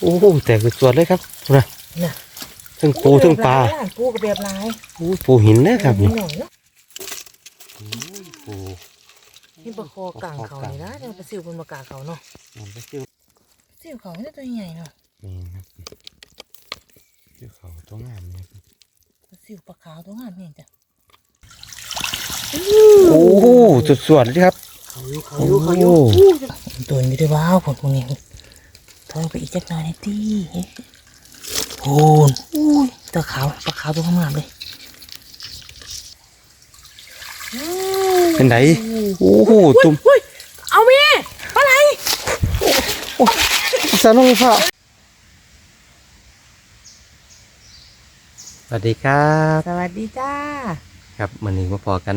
โอ้โหแตกเป็นส่วนเลยครับนะน่ะทั้งปูทั้งปลาปูกับแบบลายโอ้ยปูหินนะครับนี่นี่หน่อยเนาะโอ้ยปูนี่ปลาคอกลางเขานี่นะเนี่ยปลาซิวเป็นปลากาเขาเนาะมันก็ชื่อซิวเขาเนี่ยตัวใหญ่เนาะนี่ครับชื่อเขาตัวงามเนี่ยครับปลาซิวปลาขาวตัวงามเนี่ยจ้ะโอ้โหสุดสวดเลยครับเขาอยู่เขาอยู่เขาอยู่ตัวนี้ได้ว้าวผลพวกนี้ ถอยไปอีกจักหน่อยนี่ตีโอ้นอุ้ยตัวขาวปลาขาวตัวงามเลยเป็นไหนโอ้โหตุ่มเอาเมียอะไรสนุกพ่อสวัสดีครับ สวัสดีจ้า ครับมันนี้มาพอกัน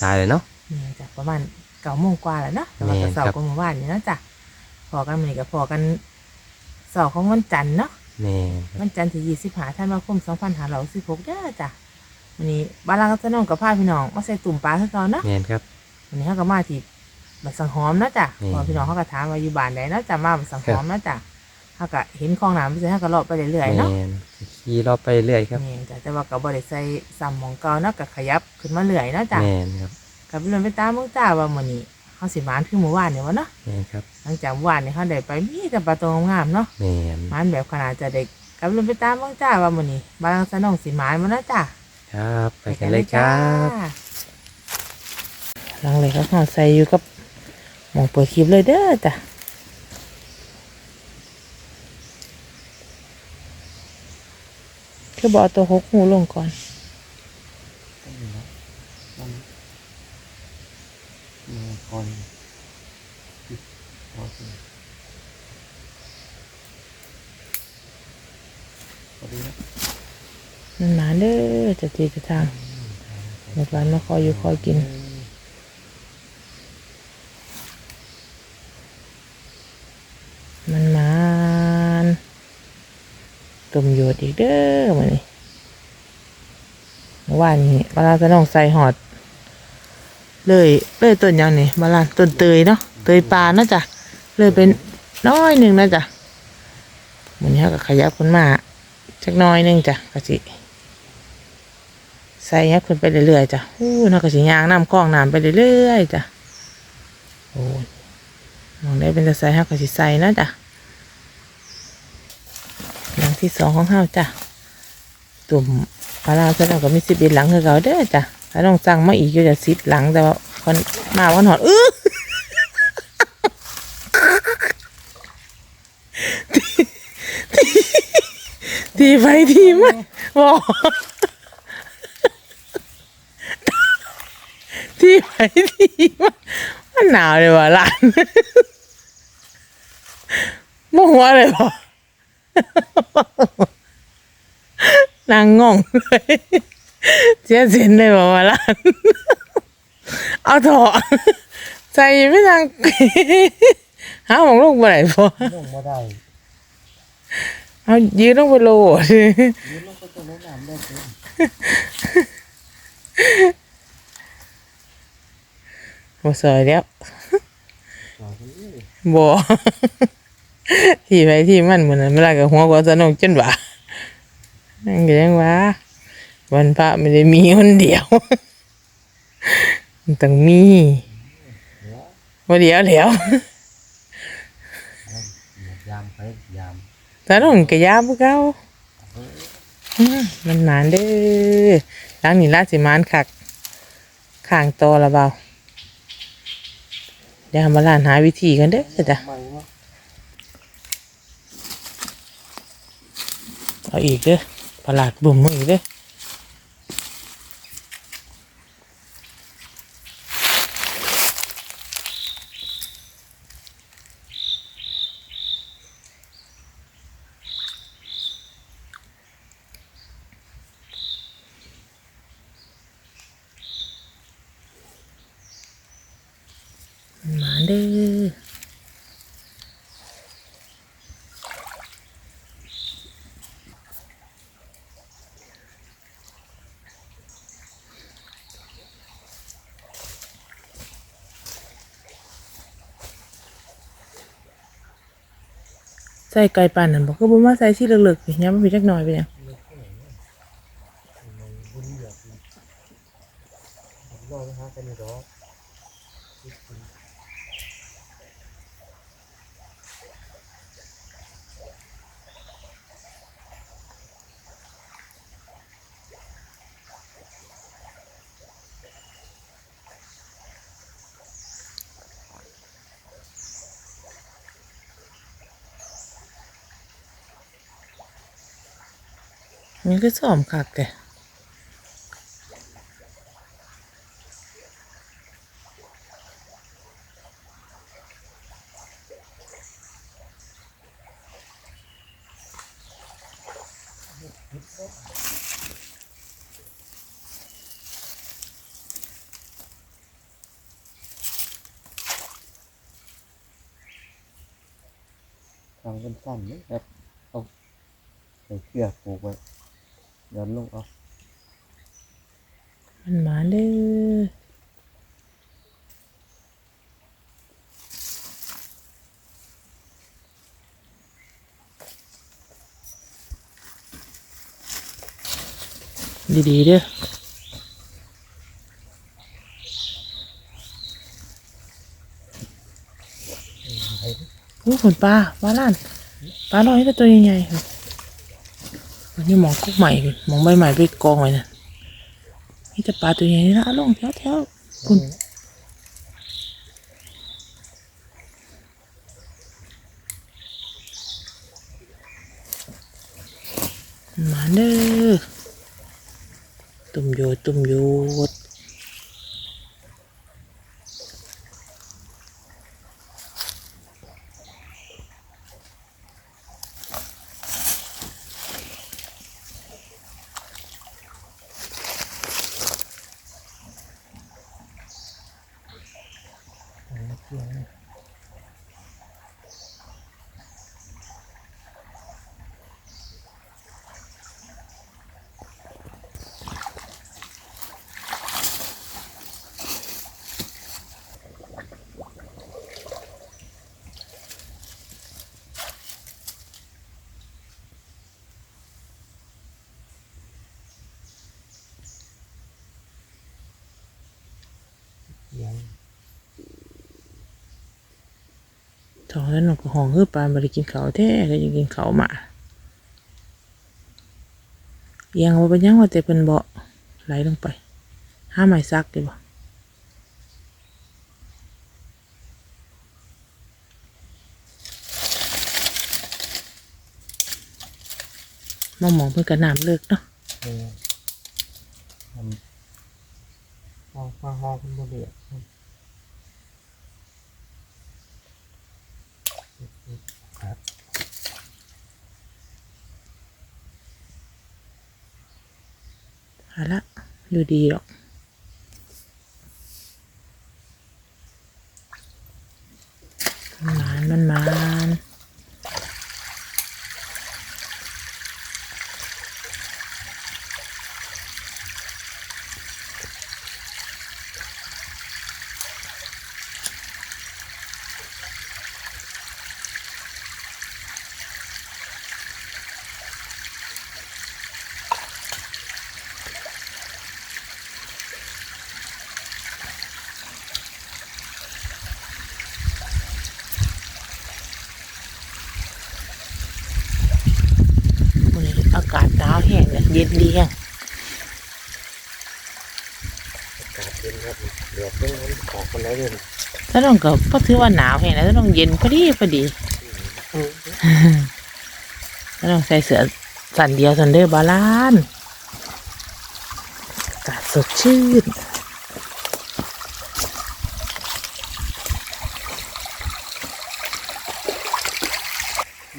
สายๆเลยเนาะเนี่ยจ้ะประมาณเก้าโมงกว่าแล้วเนาะแต่ว่าแม่ก็นสอบกันเมื่อวานนี่เนาะจ้ะพอกันมื้อนี้ก็พอกัน สอบของวันจันทร์เนาะแม่ครับวันจันทร์ที่ยี่สิบห้าธันวาคมสองพันห้าร้อยสิบหกเด้อจ้ะวันนี้บ้านเราก็จะน้องกับพาพี่น้องมาใส่ตุ่มปลาเท่ากันเนาะแม่นครับ วันนี้เขาก็มาที่บัดสังหอมเนาะจ้ะนี่พอพี่น้องเขาก็ถามว่าอยู่บ้านไหนเนาะจ้ะมาบัดสังหอมเนาะจ้ะเขาก็เห็นคลองน้ำไปเลยเขาก็เลาะไปเรื่อยๆเนาะ แม่นขี่รอบไปเรื่อยครับนี่จ้ะแต่ว่าก็บ่ได้ใส่ซ้ำหมองเก่าเนาะก็ขยับขึ้นมาเรื่อยเนาะจ้ะแม่นครับกับเรื่องไปตามเมืองจ้าว่ามื้อนี้ เขาสิมานคือเมื่อวานเนี่ยวะเนาะแม่นครับหลังจากเมื่อวานเนี่ยเขาได้ไปมีแต่ปลาตัวงามๆเนาะแม่นมานแบบขนาดจะเด็กกับเรื่องไปตามเมืองจ้าว่ามื้อนี้บางสนองสิมานมานะจ้ะครับ ไปกันเลยครับหลังเลยก็ขอใส่อยู่กับหมองเปิดคลิปเลยเด้อจ้ะคือบเอาตัวหกหูลงก่อน คนมันมาเด้อจะตีจะทางหมดวันมาคอยอยู่คอยกินมันมานตุ่มโยดอีกเด้อมานี่เมื่อวานนี้เวลาจะน้องใส่หอด เลยเลยต้นยังนี่บาลานต้นเตยเนาะเตยปลาเนาะจ้ะเลยเป็นน้อยหนึ่งนะจ้ะมันนี้ก็ขยับขึ้นมาจักน้อยหนึงจ้ะกะสิใส่ยับขึ้นไปเรื่อยๆจ้ะอู้น่ากะสิยางน้ำคล้องน้ำไปเรื่อยๆจ้ะโอ้ยมองได้เป็นจะใส่ฮักกะสิใส่นะจ้ะหลังที่สองของเฮาจ้ะตุ่มปลาลาวเสนาก็มีสิบเอ็ดหลังคือเก่าเด้อจ้ะ ถ้าต้องสั่งมาอีกก็จะสิบหลังแต่ว่าคนมาวันหอดอื้อทีไปทีมาบอกทีไปทีมามันหนาวเลยว่ะหลานโมโหเลยว่ะนางงงเลย เจ๊เซ็นเลยว่ะว่าหลานเอาเถอะใจไม่ทางหาของลูกบ่ไหนพอลงมาได้เอายืนลงไปโลดยืนลงไปตรงน้ำได้สิบ่สวยแล้วต่อไปเรื่อยบ่ที่ไปที่มันเหมือนเวลากับหัวกว่าสนุกจนว่านั่นก็ยังว่า วันพระไม่ได้มีคนเดียวมันต้องมีว่าเดียวเดียวยามไปยามสนุกก็ยามพวกเขามันหมานเด้อหลังนี้ลาสิมานคักข้างโตละเบาเดี๋ยวมาลานหาวิธีกันเด้อจ้ะเอาอีกเด้อประหลาดบุ่มมืออีกเด้อ เด้อใส่ไก่ปั่นนั่นบอกก็บ่มาใส่ที่เลึกๆนี่ย้ำมันไปจักหน่อยไปเนี่ยง ลองหากันดอก มันก็ซ้อมคักแต่ทางเป็นสั้นนี่ครับเอาใส่เกลือผูกไว้ ย้อนลงเอามันมาเด้อดีๆเด้อโอ้ฝนปลาปลาล้านปลาน้อยแต่ตัวใหญ่ๆ นนี้มองกุ๊กใหม่มองใบใหม่ไปกองไว้นะนี่จะปลาตัวใหญ่นี่ละลงแถวแถวๆคุณมาเด้อตุ่มโยตุ่มโยด ท้องแล้วหนูก็ห้องคือปลาบริกินเขาแท้ก็ยังกินเขาหมาเอียงว่าเป็นยังว่าแต่เป็นเบาะไหลลงไป ห้าไม้ซักดีบ่มองมองเพื่นกระน้ำเลิกเนาะเออทำห้องห้องห้องเป็นโม เดลหาละอยู่ดีหรอก มันหมานมันมานวันนี้อากาศหนาวแห้งเลยเย็นดีแห้ง อากาศเย็นครับเดี๋ยวเพิ่งมันออกคนแล้วเดิน ถ้าต้องก็ก็ถือว่าหนาวแห้งแล้วถ้าต้องเย็นพอดีพอดีถ้าต้องใส่เสื้อสันเดียวสันเดอร์บาลานกาสดชื่น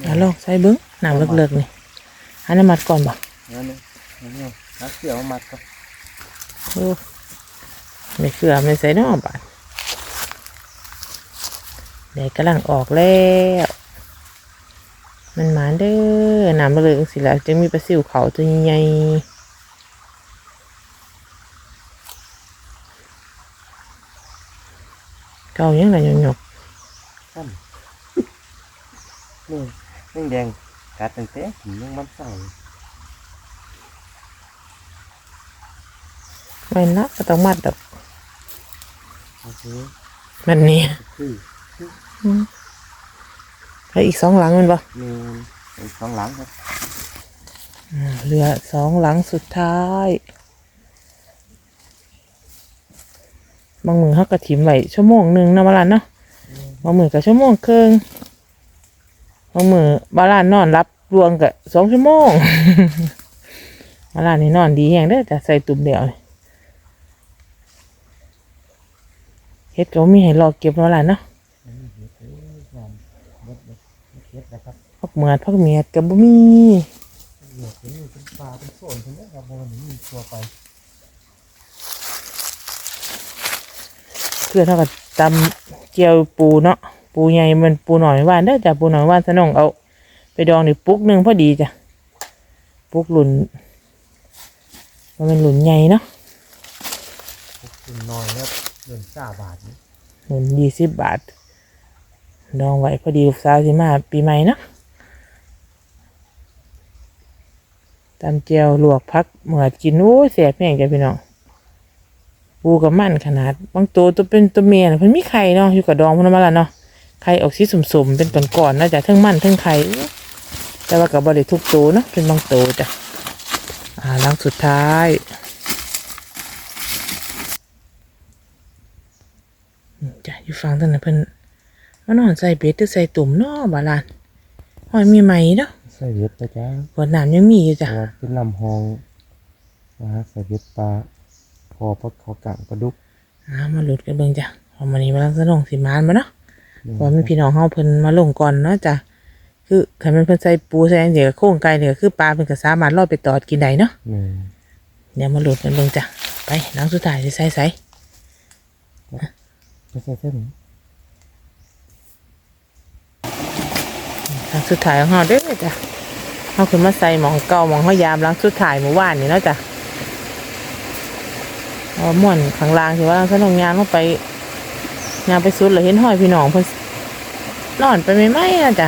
เอาลองใส่เบิ้งน้ำเลิกๆนี่อันน้มัดก่อนบ่งั้นนี่งั้นนี่นักเสือมามัดก็โอ้ไม่เกลือไม่ใส่น้ำบาดเดี๋ยวกำลังออกแล้ว มันหมานเด้อน้ำเลิกสิแล้วจะมีปลาซิวเขาตัวใหญ่ๆเก่ายังไงหยกสั้นนี่แดงแดงกัดตั้งแต่ถึงยังมันเศร้าไม่นักก็ต้องมัดดอกโอเคมันนี่คือ แล้วอีกสองหลังแมันปะมีอีกสองหลังครับเหลือสองหลังสุดท้ายบางมือเขากระถิ่มไว้ชั่วโมงหนึ่งเนาะบาลานเนาะบางมือกับชั่วโมงครึ่งบางมือบาลานนอนรับรวงกับสองชั่วโมงบาลานนี่นอนดีแหงเด้อแต่ใส่ตุ่มเดียวนี่เฮ็ดก็บ่มีให้รอเก็บเนาะบาลานเนาะ เฮ็ดนะครับ พัก เหมือดพักเมียดกับบ่มีเหลือเป็นอยู่เป็นปลาเป็นโซนเป็นนี้ครับมันมีตัวไปเพื่อเท่ากับตำเจียวปูเนาะปูใหญ่มันปูหน่อยว่านเด้อจ้ะปูหน่อยว่านสนองเอา ไปดองนี่ปุกหนึ่งพอดีจ้ะปุกหลุนมันเป็นหลุนใหญ่เนาะคุณน้อยแล้วเงินสาบาทนี่หลุนยี่สิบบาทดองไว้พอดีลูกสาวสิมาปีใหม่เนาะ ตำเจียวลวกพักเหมือดกินโอ้แสบแม่งจ้ะพี่น้องปูกับมันขนาด บางตัวตัวเป็นตัวเมียน่ะเพิ่นมีไข่เนาะอยู่กับดองพิ่นมาแล้วเนาะไข่ออกสีสมๆเป็นก้อนๆเนาะจ้ะทั้งมันทั้งไข่แต่ว่ากับบริทุกตัวเนาะเป็นบางตัวจ้ะอ่าลังสุดท้ายจ้ะอยู่ฟังตั้งแต่นเพิ่นมานอนใส่เบ็ดหรือใส่ตุ่มเนาะบาลานหอยมีไหมเนาะ ส่เบ็ดไปจ้าขวดน้ำยังมีอยู่เพจ้ะราะว่าเป็นลำหองนะฮะใส่เบ็ดปลาคอพัดคอกลางปลาดุกอ่ามาหลุดกันเบิ่งจ้ะพอมานี้มาลังสนองสิมานมาเนาะเพราะมีพี่น้องเฮาเพิ่นมาลงก่อนเนาะจ้ะคือคันแมันเพิ่นใส่ปูใส่อันเดียวกับโค้งไก่เนี่ยก็คือปลาเพิ่นก็สามารถรอดไปตอดกินได้เนาะนี่เดี๋ยวมาโหลดกันเบิ่งจ้ะไปหลังสุดท้ายสิใส่ใส่ไม่ใช่เส้น หลั งสุดท้ายของเฮาเด้อจ้ะเฮาขึ้นมาใส่หมองเก่าหมองเฮายามหลังสุดท้ายเมื่อวานนี่เนาะจ้ะเอาม่วนข้างล่างที่ว่าสนองยางลงไปยางไปสุดแล้วเห็นห้อยพี่น้องเพิ่นนอนไปไม่ไหมนะจ้ะ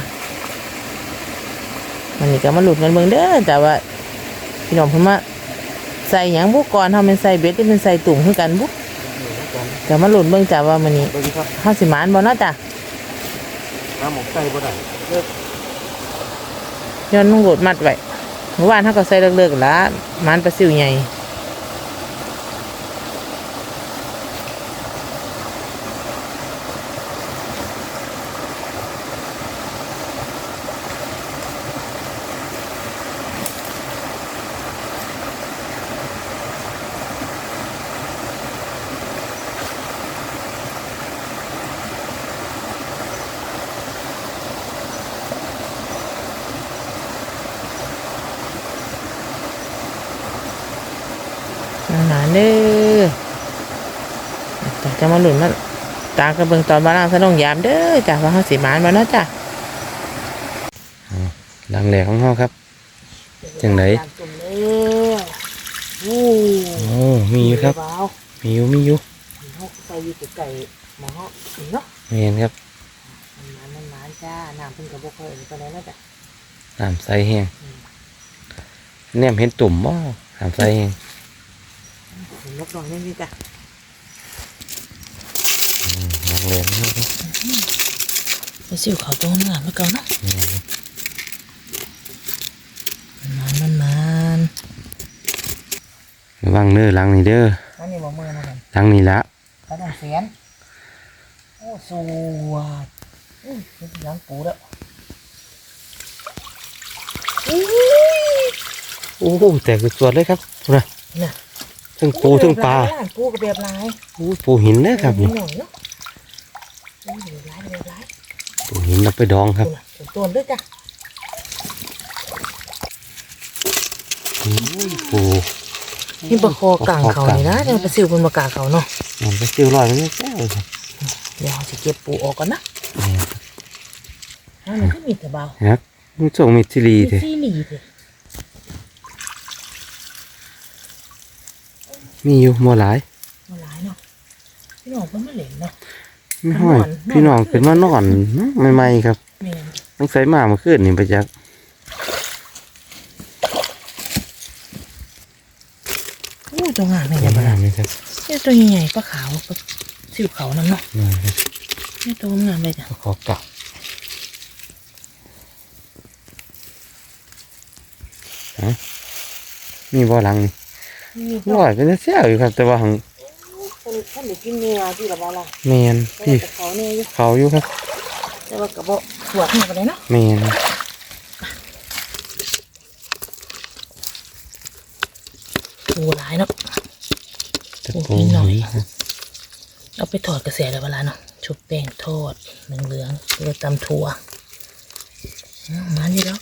วันนี้ก็มาหลุดกันเบิ่งเด้อจ้ะว่าพี่น้องเพิ่นมาใส่หยังบุกก่อนเฮาเป็นใส่เบ็ดหรือเป็นใส่ตุ่มคือกันบุก็มาหลุดเบิ่งจ้ะว่ามื้อนี้เบิ่งครับเฮาสิหมานบ่เนาะจ้ะน้ำหมกไก่บ่ได้เลิก ย้อนนุ่งโหลดมัดไว้เมื่อวานเขาก็ใส่เลิกๆแล้วมันปลาซิวใหญ่หมานเด้อ จ้ะจะมาหลุดมาตามกันเบิ่งตอนบ้านล่างสนองยามเด้อจ้ะว่าเฮาสิหมานบ่เนาะจ้ะหลังแหลกของเฮาครับจังไหนตุ่มเด้อโอ้โอ้มีอยู่ครับว้าวมีอยู่มีอยู่เฮาใส่อยู่ไก่หมอเฮาเนาะเห็นครับมันมันมันมันจ้าน้ำเพิ่งกระบอกเลยก็ได้แล้วจ้ะน้ำใสแห้งแนมเห็นตุ่มบ่น้ำใสแห้งเห็นนกน้อยนี่ดิจ้ะ หลังแหลกของเฮาครับไปสิวเขาตรงเนื้อมาเก่าเนาะนี่ครับมันมันมันระวังเด้อหลังนี่เด้ออันนี้บ่มือนะมันหลังนี่ละกระดองเสียนโอ้สวดอุ้ยเป็นหลังปูแล้วอุ้ยโอ้โหแตกสวดเลยครับนะน่ะทั้งปูทั้งปลาปูกับแบบลายโอ้ปูหินนะครับนี่ หน่อยเนาะอุ้ยแบบลายแบบลายปูหินเอาไปดองครับดูน่ะเป็นตัวด้วยจ้ะโอ้ยปูนี่ปลาคอกลางเขานี่นะเดี๋ยวปลาซิวบนปลากาเขาเนาะมันไปซิวลอยมันไม่แก้วเลยครับเดี๋ยวเราจะเก็บปูออกก่อนนะนี่อ้าวมันก็มีแต่เบาครับมันส่งมิตรีมีเถอะซีหลีเถอะมีอยู่มัวหลายมาหลายเนาะพี่น้องเพิ่นมาเล่นเนาะ ไม่ห้อยนอนพี่น้องเป็นมานอนใหม่ๆครับแม่นต้องใส่มาเมื่อคืนนี่ไปจักอู้ตัวงามเลยเดี๋เนี่ยยวมาหาไหมครับเนี่ยตัวใหญ่ๆปลาขาวปลาสิวเขานั่นเนาะนี่ครับเนี่ยตัวงามเลยจ้ะขอกลับฮะมีบ่หลังนี่ลอยเป็นเสี้ยวอยู่ครับ แต่ว่าหัง ท่านเด็กกินเนื้อที่ละบ้าละแมนแต่พี่ว่าเขาเนี่ยอยู่เขาอยู่ครับแต่ว่ากระบอกสวดมาไปเลยเนาะแมนโอ้หลายเนาะตะโอ้ปูนิดหน่อยหินครับเอาไปถอดกระแสเลยเวลาเนาะชุบแป้งทอดเหลืองๆหรือว่าตำถั่วอืมมาดีแล้ว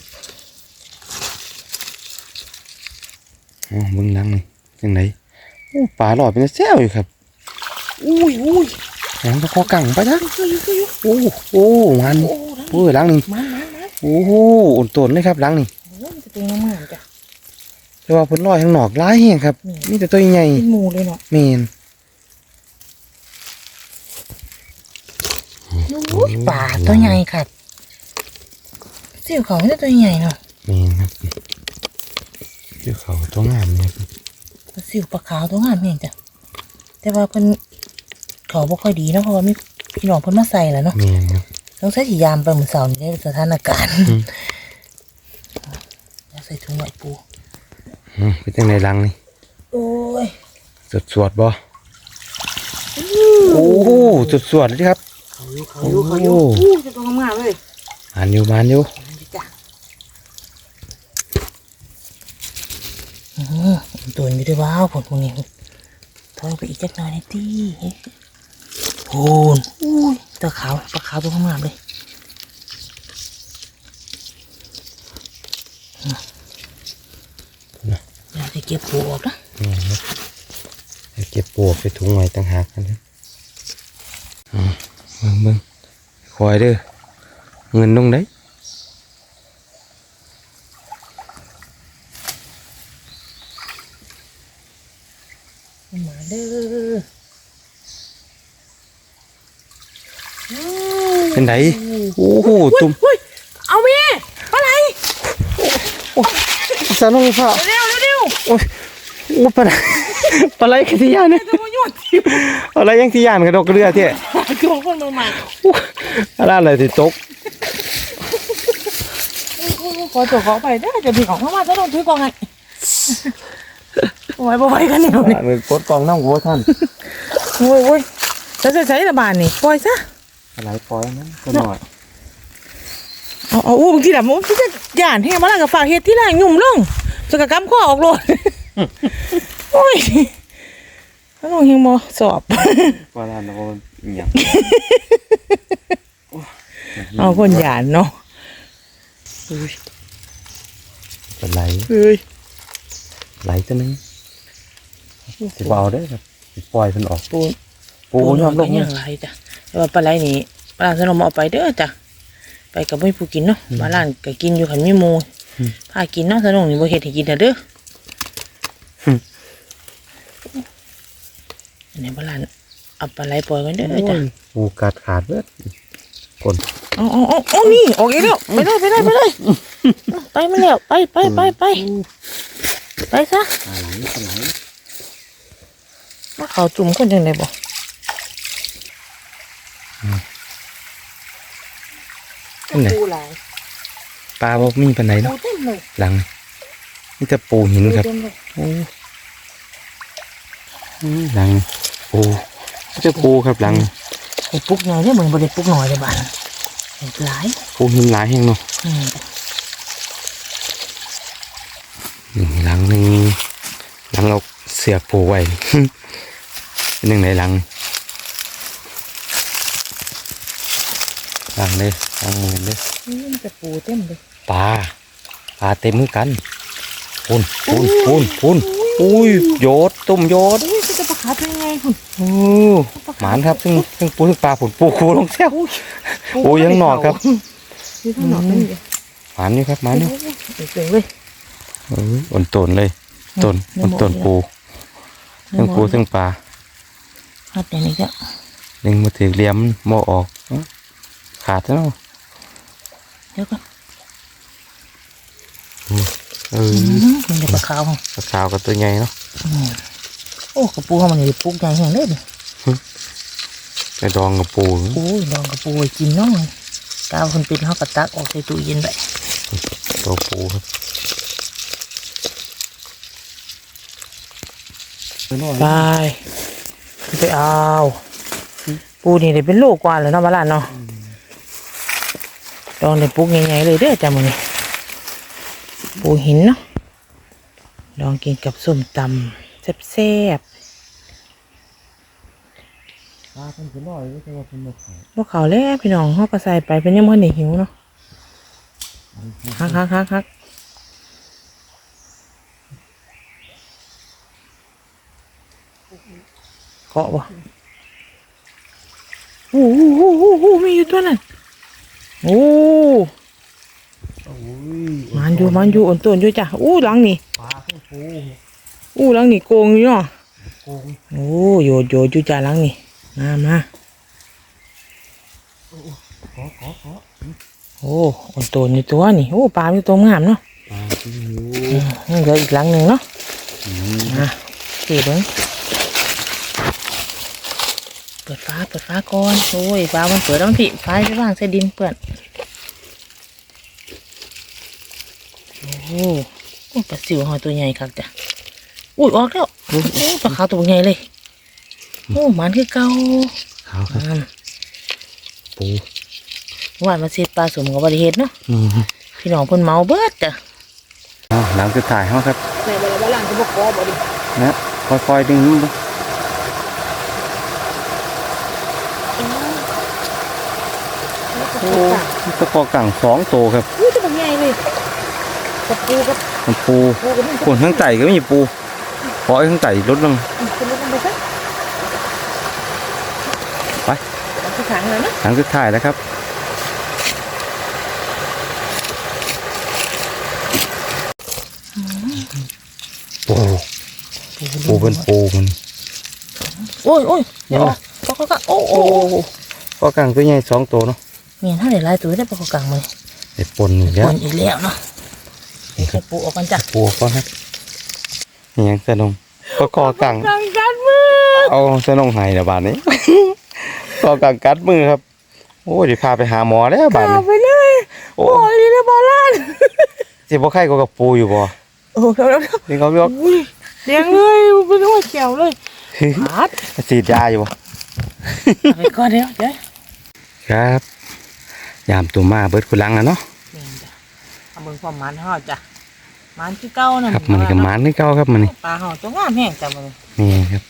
อ๋อเบิ่งหลังนี่จังไดโอ้ปลาหลอยเป็นเสี้ยวอยู่ครับ อุ้ยอุ้ยหยังตะคอกังไปจักคืออยู่คืออยู่โอ้โอ้มันโอ้ทั้งโอ้ยหลังนี่มันมันมันโอ้โหอุ่นตนเลยครับหลังนี่โอ้มันจะเป็นงามๆจ้ะแต่ว่าเพิ่นลอยข้างนอกหลายแฮงครับอืมมีแต่ตัวใหญ่เป็นหมูเลยเนาะแมนอุ้ยป่าตัวใหญ่ค่ะเสี่ยวเขาเนี่ยตัวใหญ่เนาะแมนครับเจ้าเขาตัวงามเนี่ยครับปลาสิวปลาขาวตัวงามเนี่ยจ้ะแต่ว่าเพิ่น เขาบ่ค่อยดีเนาะเพราะว่ามีพี่น้องเพิ่นมาใส่แล้วเนาะแมนครับ ต้องใส่สียามไปเหมือนเสาร์นี่ได้สถานการณ์อืมแล้วใส่ถุงไหวปู อืมเป็นจังไดหลังนี่โอ้ยสดสวดบ่โอ้โหสดสวดเลยครับ เขาอยู่เขาอยู่เขาอยู่โอ้ อู้จะตัวงามๆเลยมานอยู่มานอยู่จ้ะอือตัวนี้ด้วยว้าวผลพวกนี้ถอยไปอีกจักหน่อยนี่ตี โอ้นอุ้ยตัวขาวปลาขาวตัวงามๆเลยอืมอยากจะเก็บปูออกนะแมนครับเดี๋ยวเก็บปวกใส่ถุงไว้ต่างหากกันครับอ๋อเบิ่งเบิ่งคอยเด้อเงินลงได้มาเด้อ เป็นไดโอ้โหตุ่มเฮ้ยเอาแม่ปลาไหลสาลงฟ้าเร็วเร็วเร็วโอ้ยโอ้ปลาไหลปลาไหลขี้ที่ยานเนี่ยจะมาโยนทิวอะไรยังที่ยานกระดกกระเรือเท่คือของคนมาใหม่อะไรอะไรที่ตกขอตัวขอไปได้อจะมีของเข้ามาจะต้องถือกองไงไว้บ่ไว้กันเนี่ยอ่ามันกดกองน้ำหัวท่านโอ้ยโอ้ยจะจะใช้ระบาดนี่ปล่อยซะ อะไรปล่อยนะก็หน่อยเอาเอาอู้บางทีแบบมันจะย่านแห้งมาแล้วกับฝากเฮ็ดที่ไหนหยุ่มลงจะกระกำข้อออกโลดโอ้ยถ้าลงยังบ่สอบปลาโนอย่างเอาคนหยานเนาะปลาไหลเฮ้ยไหลตัวนึงสิบเอาได้อครับสิปล่อยมันออกปูปูยอมลงยัเนี่ยงไรจ้ะ แต่ว่าปลาไหลนี่ปลาสนมเอาไปเด้อจ้ะไปกับไม่ผู้กินเนาะมาร้านก็กินอยู่ขันมีหมูพากินเนาะสนมนี่บ่เฮ็ดให้กินเด้อเด้ออันนี้บ้านเอาปลาไหลปล่อยกันเด้อจ้ะปูกัดขาดเบิดคนเอาเอาเอาเอานี่ออกอีกแล้วไปเลยไปเลยไปเลยไปมาแล้วไปไปไปไปไปซะปลาไหลปลาไหลว่าเขาจุ่มคนจังไดบ่ อันไหน ปูหลายปลาบ่มีปลาไหนปูเนาะเต็มเลยหลังนี่จะปูหินครับ เต็มเลยโอ้อืมหลังปูนี่จะปูครับหลัง ไอ้ปุกน้อยเนี่ยเหมือนบ่ได้ปุกน้อยเลยบ้านเห็นหลายปูหินหลายแห่งเนาะอืมนี่หลังหนึ่งหลังเราเสียบปูไว้ เป็นยังไงหลัง หลังเลยหลังมือเลยนี่มันจะปูเต็มเลยปลาปลาเต็มมือกันปูนปูนปูนปูนอุ้ยโยดตุ่มโยดอุ้ยจะปลาขาเป็นยังไงคุณโอ้หมานครับซึ่งซึ่งปูซึ่งปลาผุนปูคูลงเซลโอ้ยยังหนอกครับอยู่ข้างนอกเป็นยังไงหมานอยู่ครับหมานอยู่เจ๋งเลยเอออ่อนตนเลยตนอ่อนตนปูซึ่งปูซึ่งปลาฮัดอย่างนี้ก็ดึงมาถือเหลี่ยมโมออกเอ้า ขาดแล้วเนาะเดี๋ยวก่อนเออมันจะปลาขาวของปลาขาวกับตัวใหญ่เนาะโอ้กระปูเขามันนี่ปลูกใหญ่แห้งเลยดิไปดองกับปูโอ้ยดองกระปูไว้กินเน้องกาวคนเป็นเขากระตักออกใส่ตู้เย็นไปตัวปูครับไปไปเอาปูนี่ได้เป็นโลกว่าแล้วเนาะบ้านเนาะ ดองได้ปลูกใหญ่ๆเลยเด้อจ้ามันนี่ปูหินเนาะดองกินกับส้มตำแซ่บๆปลาเป็นน้อยไม่ใช่ว่าเป็นนกเขาพวกเขาแล้วพี่น้องเขาก็ใส่ไปเป็นยังมันได้หิวเนาะฮักฮักฮักฮักเกาะบ่โอ้โหโอ้โหโอ้โหมีอยู่ตัวนั้น โอ้โอ้ยมันอยู่มันอยู่อ่อนต้นอยู่จ้ะอู้หลังนี่ปลาทั้งปูอู้หลังนี่โกงอยู่เนาะโกงโอ้โยดโยดอยู่จ้ะหลังนี่มามาขอขอขอโอ้อ่อนต้นอยู่ตัวนี่โอ้ปลาอยู่ตัวงามเนาะปลาที่อยู่อืมนี่เหลืออีกหลังหนึ่งเนาะอืมอะสีเบิ้ง เปิดฟ้าเปิดฟ้าก่อนโอ้ยฟ้ามันเปิดต้องผิฟ้าจะว่างใส่ดินเปื่อนโอ้โหโอ้ปลาสิวหอยตัวใหญ่ครับจ้ะอุ้ยออกแล้วโอ้ปลาขาวตัวใหญ่เลยโอ้มันคือเก่าขาวครับอืมปูหวานมาเสียปลาสมกับบริเหตุเนาะอืมพี่น้องเพิ่นเมาเบิดจ้ะเอาหลังคือถ่ายเขาครับในเวลาบ้านจะบกคอบ่ดินะค่อยๆดึงมันไป โอ้ตะกอกั่งสองตัวครับอุ้ยตัวใหญ่เลยกับปูกับมันปูปูกับมันขนข้างไต่ก็มีปูขอไอ้ข้างไต่ลดลงคุณลูกมันไปซะไปเอาไปขังเลยนะหลังคือถ่ายแล้วครับปูปูเป็นปูมันโอ้ยโอ้ยเดี๋ยวอะปอกกางโอ้โอ้ก็กั่งตัวใหญ่สองตัวเนาะ เมียนถ้าเดี๋ยวลายตัวได้ปอกกางมาเลยเด็ดปนอีกแล้วคนอีกแล้วเนาะนี่ครัเก็บบปูออกกันจ้ะปูก็ครับนี่ยังสนงก็กอกั่งกางกันมือเอาสนงไห้ละบาทนี้กอกั่งกัดมือครับ โอ้ยเดี๋ยวพาไปหาหมอแล้วบาทกานี้ไปเลยโอ้โอ้ยนี่เลยบอลลานสิบ่ไข่ก็กับปูอยู่บ่โอ้ครับแล้วนี่เขาเรียกอุ้ยเลี้ยงเลยเป็นหัวเขียวเลยพัดฉีดยาอยู่บ่เอาไปก่อนเดี๋ยวเดี๋ยวครับ ยามตัวมาเบิดกุลังอะเนาะเมียนจ้ะเอาเบิ่งความมันห่อจ้ะมันคือเก้านั่นครับมันก็หมานนี่เก่าครับมันนี่ปลาห่อตัวงามแห้งจ้ะมันนี่ครับ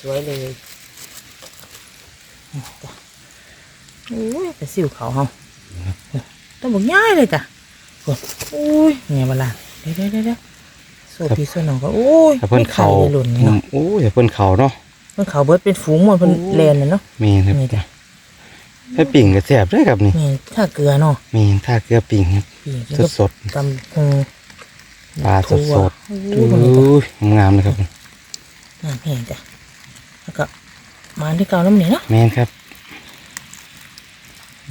สวยๆเลยจ้ะโอ้ยแต่สิวเขาเฮาต้องบอกง่ายเลยจ้ะโอ้ยโอ้ยเนี่ยเวลาเดี๋ยวเดี๋ยวเดี๋ยวเดี๋ยวโซพีโซนองก็โอ้ยถ้าเพิ่นเข่าไม่ขยเลยหล่นนี่เนาะโอ้ยถ้าเพิ่นเข่าเนาะเพิ่นเขาเบิดเป็นฝูงหมดเพิ่นแลนเลยเนาะมีครับ นี่จ้ะให้ปิ่งก็แซ่บเด้อครับนี่นี่ถ้าเกลือเนาะมีท่าเกลือปิ่งครับพี่สดสดตำคงๆปลาสดสดโอ้ๆยมันนี่จ้ะอุ้ยงามเลยครับงามแห้งจ้ะแล้วก็มาที่เก่าน้ำเหนียวเนาะแม่นครับ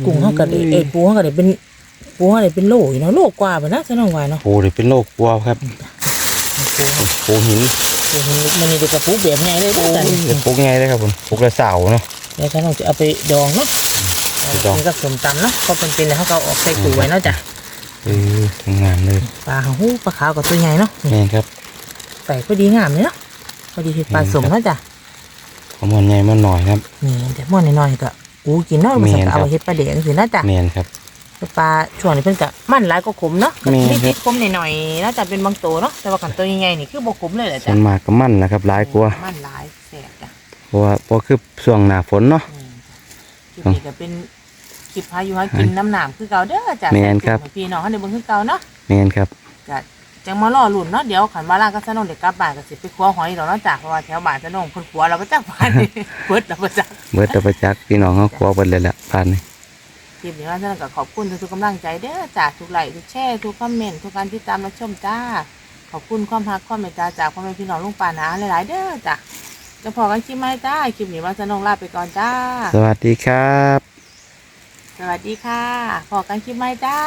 กุ้งเฮาก็ได้เอ้ยปูเฮาก็ได้เป็นปูเฮาได้เป็นโลอยู่เนาะโลกว่าบ่นะซะน้องวายเนาะปูนี่เป็นโรคกลัวครับปูเฮาปูหินปูเฮามันนี่ก็ปูแบบใหญ่เลยเด้อจ้ะนี่เป็นปูไงเลยครับผมปูกระเสาเนาะเดี๋ยวฉันเราจะเอาไปดองเนาะ ไปดองนี่ก็สมตำเนาะพอเป็นเป็นแล้วเขาก็เอาออกใส่ตู้ไว้เนาะจ้ะเอองามเลยปลาหูปลาขาวกับตัวใหญ่เนาะนี่แม่นครับใส่พอดีงามเลยเนาะพอดีที่ปลาสมเนาะจ้ะขอมันใหญ่มันหน่อยครับนี่แต่ม้วนน้อยๆก็กูกินเนาะมันแม่จะนครับเอาไปเฮ็ดปลาเด็กสินะจ้ะแม่นครับปลาช่วงนี้เพิ่นก็มันหลายก็ขมเนาะก็แม่นครับนิดๆขมหน่อยๆน่าจะเป็นบางตัวเนาะแต่ว่ากันตัวใหญ่ๆนี่คือบ่ขมเลยแหละส่จ้ะวนมากก็มันนะครับหลายกว่ามันหลายแสบจ้ะเพราะว่าเพราะคือช่วงหน้าฝนเนาะอืมคลิปนี้ก็เป็น คลิปพายุหากินน้ำหนามคือเก่าเด้อจ้ะแม่นครับใส่ถุงให้พี่น้องเขาได้เบิ่งคือเก่าเนาะแม่นครับ ก็จังมาล่อลุ่นเนาะเดี๋ยวขันมาล่างก็สนงเด็กกลับบ้านก็สิไปคว้าหอยดอกเนาะจากเพราะว่าแถวบ้านสนงคนขัวเราก็จักบ้านนี่ เบิดเราก็จัก เบิดแตะประจักษ์พี่น้องเขาครัวเบิดเลยละผ่านนี่คลิปนี้ว่าสนงก็ขอบคุณทุกๆกำลังใจเด้อจากทุกไลค์ทุกแชร์ทุกคอมเมนต์ทุกการติดตามรับชมจ้า ขอบคุณความรักความเมตตาจากพ่อแม่พี่น้องลุงป่านาหลายๆ เด้อจ้ะจะพอกันคลิปไหมจ้าคลิปนี้ว่าสนงลาไปก่อนจ้า สวัสดีครับ สวัสดีค่ะพอกันคลิปไหมจ้า